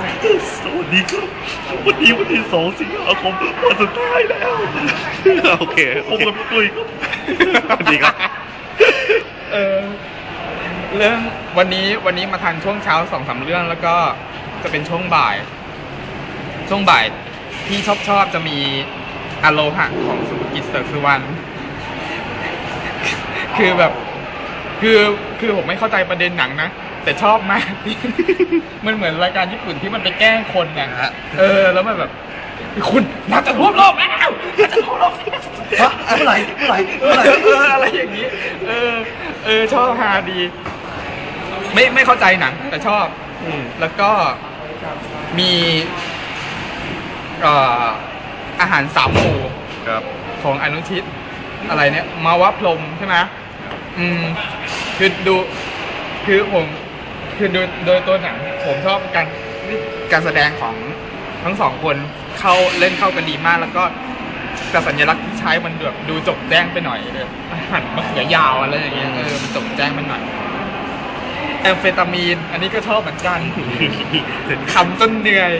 สวัสดีครับ วันนี้วันที่สองสิงหาคมวันสุดท้ายแล้วโอเคผมกับตุ้ยครับสวัสดีครับ เออเรื่องวันนี้วันนี้มาทันช่วงเช้าสองสามเรื่องแล้วก็จะเป็นช่วงบ่าย ช่วงบ่ายที่ชอบชอบจะมีอโลหะของสุกิจเสริร์สุวรรณคือแบบ คือคือผมไม่เข้าใจประเด็นหนังนะ แต่ชอบมาก มันเหมือนรายการญี่ปุ่นที่มันไปแกล้งคนนะฮะเออ แล้วมันแบบคุณน่าจะรวบโลกแล้วน่าจะรวบโลกแล้วฮะเมื่อไหร่เมื่อไหร่เมื่อไหร่เอออะไรอย่างนี้ เออ เออชอบฮาดี ไม่ไม่เข้าใจหนัง แต่ชอบ อืมแล้วก็มีเอ่ออาหารสามหมู่ครับของอนุชิต อะไรเนี่ย มาวะพรหมใช่ไหมอืมคือดูคือผม คือโดยโดยตัวหนังผมชอบการการแสดงของทั้งสองคนเข้าเล่นเข้ากันดีมากแล้วก็แต่สัญลักษณ์ที่ใช้มันแบบดูจบแจ้งไปหน่อยเลยหั่นมะเขือยาวอะไรอย่างเงี้ยเออมันจบแจ้งไปหน่อยแอมเฟตามีน อันนี้ก็ชอบเหมือนกันขำจนเหนื่อย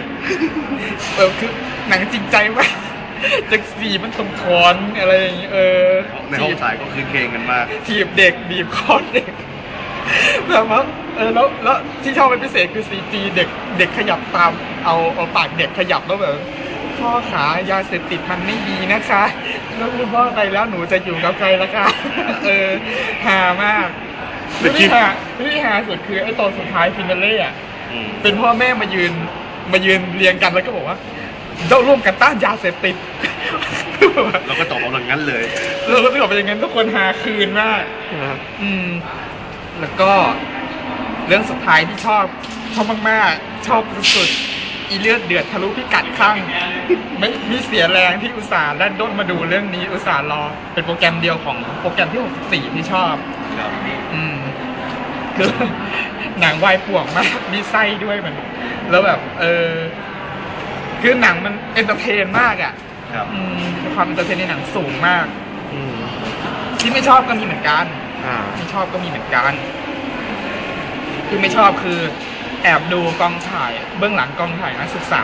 เออคือหนังจริงใจมากจากสีมันตรงคอนอะไรอย่างเงี้ยเออในห้องถ่ายก็คือเคงกันมากถีบเด็กบีบคอเด็ก แบบว่าเออแล้วแล้วที่ชอบเป็นพิเศษคือซีจีเด็กเด็กขยับตามเอาเอาปากเด็กขยับแล้วแบบพ่อขายาเสพติดมันไม่ดีนะคะแล้วคุณพ่อไปแล้วหนูจะอยู่กับใครล่ะคะเออฮามากแต่คลิที่ปฮาที่ฮาสุดคือไอ้ตอนสุดท้ายฟินาเล่อะอืมเป็นพ่อแม่มายืนมายืนเรียงกันแล้วก็บอกว่าเจ้าร่วมกันต้านยาเสพติดเราก็ตอบเอาอย่างนั้นเลยเราก็ถือว่าเป็นอย่างนั้นทุกคนหาคืนมากอืม แล้วก็เรื่องสุดท้ายที่ชอบชอบมากๆ ชอบสุดๆอีเลือดเดือดทะลุพิกัดข้างไม่มีเสียแรงที่อุตส่าห์ดันด้นมาดูเรื่องนี้อุตส่าห์รอ เป็นโปรแกรมเดียวของโปรแกรมที่ 64 ที่ชอบครับอืมคือหนังวายป่วงมากมีไส้ด้วยมัน แล้วแบบ เออ คือหนังมันเอนเตอร์เทนมากอะครับอืมความเอนเตอร์เทนในหนังสูงมากอืมที่ไม่ชอบก็มีเหมือนกัน อ่า ไม่ชอบก็มีเหมือนกันที่ไม่ชอบคือแอบดูกองถ่ายเบื้องหลังกองถ่ายนักศึกษา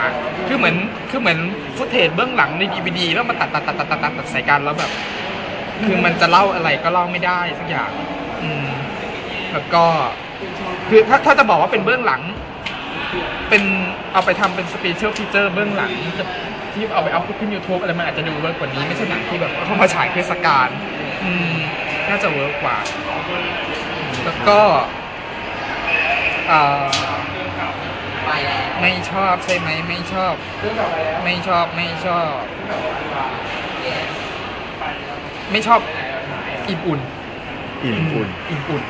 คือเหมือนคือเหมือนฟุตเทจเบื้องหลังในดีวดีแล้วมาตัดตัดตัดตัดตัดตัดตัดใส่กันแล้วแบบ คือมันจะเล่าอะไรก็เล่าไม่ได้สักอย่าง อืม แล้วก็ คือถ้าถ้าจะบอกว่าเป็นเบื้องหลัง เป็นเอาไปทำเป็นสเปเชียลฟีเจอร์เบื้องหลังที่เอาไปอัพขึ้น YouTube อะไรมันอาจจะดูเวิร์กกว่านี้ไม่ใช่หนังที่แบบเขามาฉายเทศกาลอืม น่าจะเวิร์กกว่า แล้วก็อ่าไม่ชอบใช่ไหมไม่ชอบ ไม่ชอบไม่ชอบ ไม่ชอบอิ่มอุ่น อิ่มอุ่น อิ่มอุ่น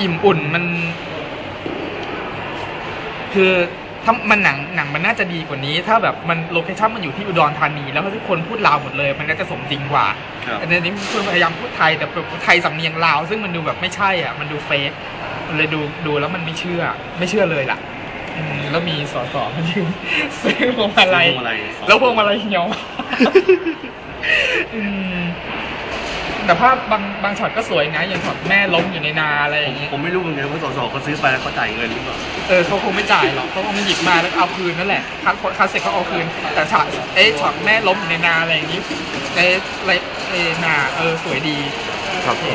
อิ่มอุ่นมัน คือ ถ้ามันหนังหนังมันน่าจะดีกว่านี้ ถ้าแบบมันโลเคชั่นมันอยู่ที่อุดรธานี แล้วทุกคนพูดลาวหมดเลย มันก็จะสมจริงกว่าครับอันนี้คุณพยายามพูดไทยแต่พูดไทยสำเนียงลาว ซึ่งมันดูแบบไม่ใช่อะมันดูเฟกมันเลยดูดูแล้วมันไม่เชื่อ ไม่เชื่อเลยล่ะอืมแล้วมีสอสอมันยืนซื้อพวงมาลัยซื้อพวงมาลัย แล้วพวงมาลัยเหี่ยว อืม แต่ภาพบางบางช็อตก็สวยนะอย่างช็อตแม่ล้มอยู่ในนาอะไรอย่างเงี้ยผมไม่รู้เหมือนกันว่าสสเขาซื้อไปแล้วเขาจ่ายเงินหรือเปล่าเออเขาคงไม่จ่ายหรอกเขาคงหยิบมาแล้วก็เอาคืนนั่นแหละคัดคัดเสร็จเขาเอาคืน แต่ช็อตเอ๊ะช็อตแม่ล้มอยู่ในนาอะไรอย่างงี้เอ๊ะอะไรเอ๊ะนาเออสวยดีครับโอเค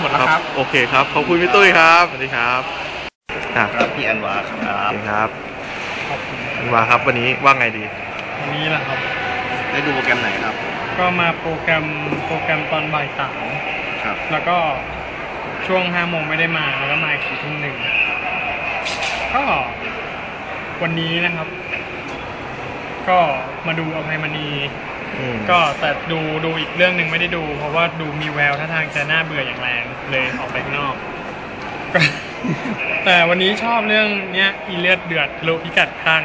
หมดแล้วครับ โอเคครับขอบคุณพี่ตุ้ยครับสวัสดีครับอะครับพี่อันวาครัโอบเคครับมาครับวันนี้ว่าไงดีวันนี้นะครับได้ดูโปรแกรมไหนครับ ก็มาโปรแกรมโปรแกรมตอนบ่ายสามครับ แล้วก็ช่วงห้าโมงไม่ได้มาแล้วก็มาอีกสี่ทุ่มหนึ่งก็วันนี้นะครับ ก็มาดูอภัยมณีอืมก็แต่ดูดูอีกเรื่องหนึ่งไม่ได้ดู เพราะว่าดูมีแววท่าทางจะน่าเบื่ออย่างแรงเลยออกไปข้างนอกก็แต่วันนี้ชอบเรื่องเนี้ยอีเลือดเดือดรู้พิกัดข้าง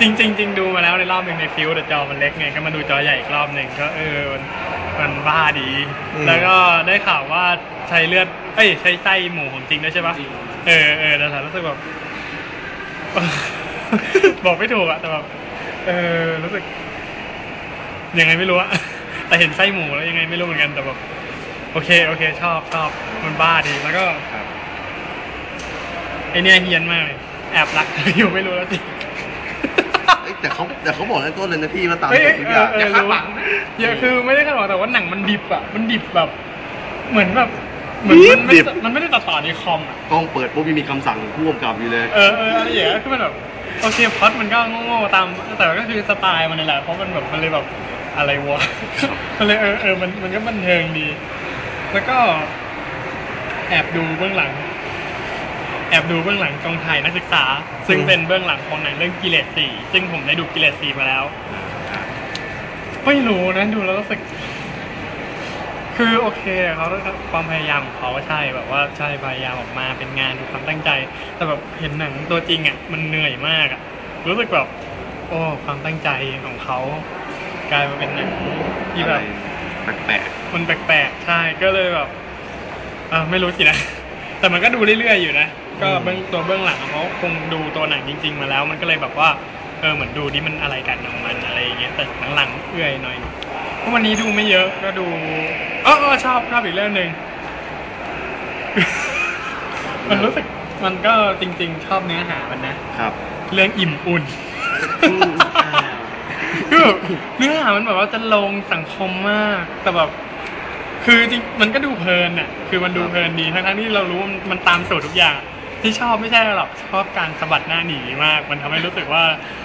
จริงๆจริงดูมาแล้วในรอบหนึ่งในฟิวแต่จอมันเล็กไงก็มาดูจอใหญ่อีกรอบหนึ่งก็เออมันมันบ้าดีแล้วก็ได้ข่าวว่าใช้เลือด เอ้ย ใช้ไส้หมูของจริงด้วยใช่ปะเออเออแต่ฉันรู้สึกแบบ บอกไม่ถูกอะแต่แบบเออรู้สึก ยังไงไม่รู้อะแต่เห็นไส้หมูแล้วยังไงไม่รู้เหมือนกันแต่แบบโอเค โอเค ชอบชอบมันบ้าดีแล้วก็ไอเนี่ยเฮียนมากเลยแอบรักเธออยู่ไม่รู้แล้วจริงเอ้ย แต่เขาแต่เขาบอกในต้นเลยนะพี่ว่าตามเฮ้ยกฎทุกอย่างเอออย่าคาดหวังนะเยอะคือไม่ได้คาดหวังแต่ว่าหนังมันดิบอะ มันดิบแบบ เหมือนแบบเหมือนมันไม่มันไม่ได้ตัดต่อในคอมอะ กล้องเปิดปุ๊บมีคำสั่งผู้กำกับอยู่เลย เออเอออะไรอย่างเงี้ยคือมันแบบโอเคพล็อดมันก็โง่ๆตาม แต่ก็คือสไตล์มันนี่แหละ เพราะมันแบบมันเลยแบบอะไรวะ มันเลยเออเออมันมันก็บันเทิงดี แล้วก็ แอบดูเบื้องหลัง แอบดูเบื้องหลังกองถ่ายนักศึกษา ซึ่งเป็นเบื้องหลังของหนังเรื่องกิเลสสี่ซึ่งผมได้ดูกิเลสสี่มาแล้ว ไม่รู้นะดูแล้วรู้สึก คือโอเคเขาความพยายามของเขาใช่แบบว่าใช่พยายามออกมาเป็นงานดูความตั้งใจ แต่แบบเห็นหนังตัวจริงอะมันเหนื่อยมากอะรู้สึกแบบโอ้ความตั้งใจของเขากลายมาเป็นหนังที่แบบแปลกมันแปลกๆใช่ก็เลยแบบเออไม่รู้สินะแต่มันก็ดูเรื่อยๆอยู่นะ ก็เบื้องตัวเบื้องหลังเขาคงดูตัวหนังจริง ๆ มาแล้ว มันก็เลยแบบว่าเออเหมือนดูนี่มันอะไรกันของมันอะไรอย่างเงี้ยแต่หลังๆเอื่อยหน่อยเพราะวันนี้ดูไม่เยอะก็ดูเออเออชอบชอบอีกเรื่องหนึ่ง มันรู้สึกมันก็จริง ๆ ชอบเนื้อหามันนะๆครับ เรื่องอิ่มอุ่น อืมอ่าคือแบบเนื้อหามันแบบว่าจะลงสังคมมาก แต่แบบ คือจริงมันก็ดูเพลินอะ คือมันดูเพลินดีทั้งๆที่เรารู้ว่ามันมันตามสูตรทุกอย่าง ที่ชอบไม่ใช่หรอกชอบการสะบัดหน้าหนีมาก มันทำให้รู้สึกว่า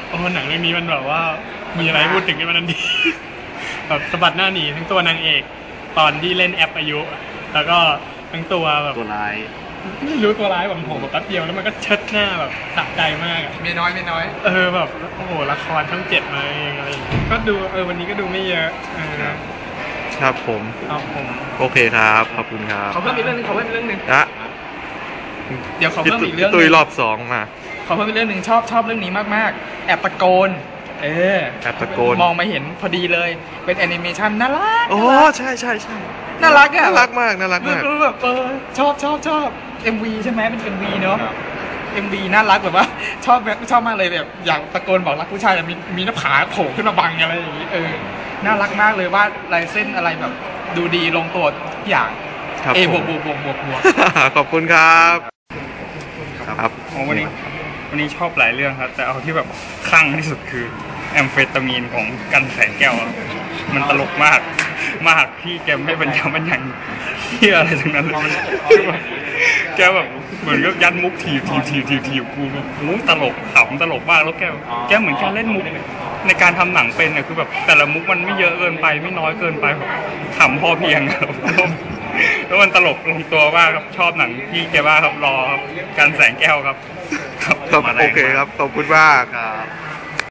โอ้หนังเรื่องนี้มันแบบว่ามีอะไรให้พูดถึงในมันทันทีแบบสะบัดหน้าหนีทั้งตัวนางเอก ตอนที่เล่นแอปอายุ แล้วก็ทั้งตัวแบบตัวร้ายไม่รู้ตัวร้ายแบบโผล่มาแป๊บเดียวแล้วมันก็เชิดหน้าแบบสะใจมากอะไม่น้อยไม่น้อย เออแบบโอ้โหละครช่องเจ็ดมาเองอะไรอย่างเงี้ยก็ดูเออวันนี้ก็ดูไม่เยอะเออครับผมครับผม โอเคครับ ขอบคุณครับขอเพิ่มอีกเรื่องหนึงขอเพิ่มอีกเรื่องหนึงนะ เดี๋ยวขอเพิ่มอีกเรื่องหตุนึยงรอบสองมา ขอเพิ่มอีกเรื่องหนึ่งชอบชอบเรื่องนี้มากๆ แอบตะโกน เออแอบตะโกน มองมาเห็นพอดีเลย เป็นแอนิเมชันน่ารัก โอ้น่ารักใช่ใช่ใช่น่ารักอะ น่ารักมากน่ารักมากคือแบบเออชอบชอบชอบ MV ใช่ไหมเป็น MV เนาะ MV น่ารักแบบว่า ชอบแบบชอบมากเลยแบบอยากตะโกนบอกรักผู้ชายแต่มีมีหน้าผาโผล่ขึ้นมาบังอะไรอย่างนี้เออน่ารักมากเลยว่าลายเส้นอะไรแบบ ดูดีลงตัวทุกอย่าง ครับเอบผวกมบวกบวกบวกบวก ขอบคุณครับครับ โอ้วันนี้วันนี้ชอบหลายเรื่องครับ แต่เอาที่แบบคลั่งที่สุดคือแอมเฟตามีนของกันแสงแก้วอะมันตลกมาก มากพี่แกไม่บรรยายบรรยังเที่ยอะไรทั้งนั้นเลยคือแบบแกแบบเหมือนกับยันมุกถีบถีบถีบถีบถีบกูแบบโอ้ตลกขำตลกมากแล้วแกแกเหมือนแกเล่นมุกในการทำหนังเป็นอะคือแบบแต่ละมุกมันไม่เยอะเกินไปไม่น้อยเกินไปแบบขำพอเพียงครับ แล้วมันตลกลงตัวมากครับชอบหนังพี่แกบ้าครับรอครับการแสงแก้วครับครับมาแงโอเคครับขอบคุณมาก ครับ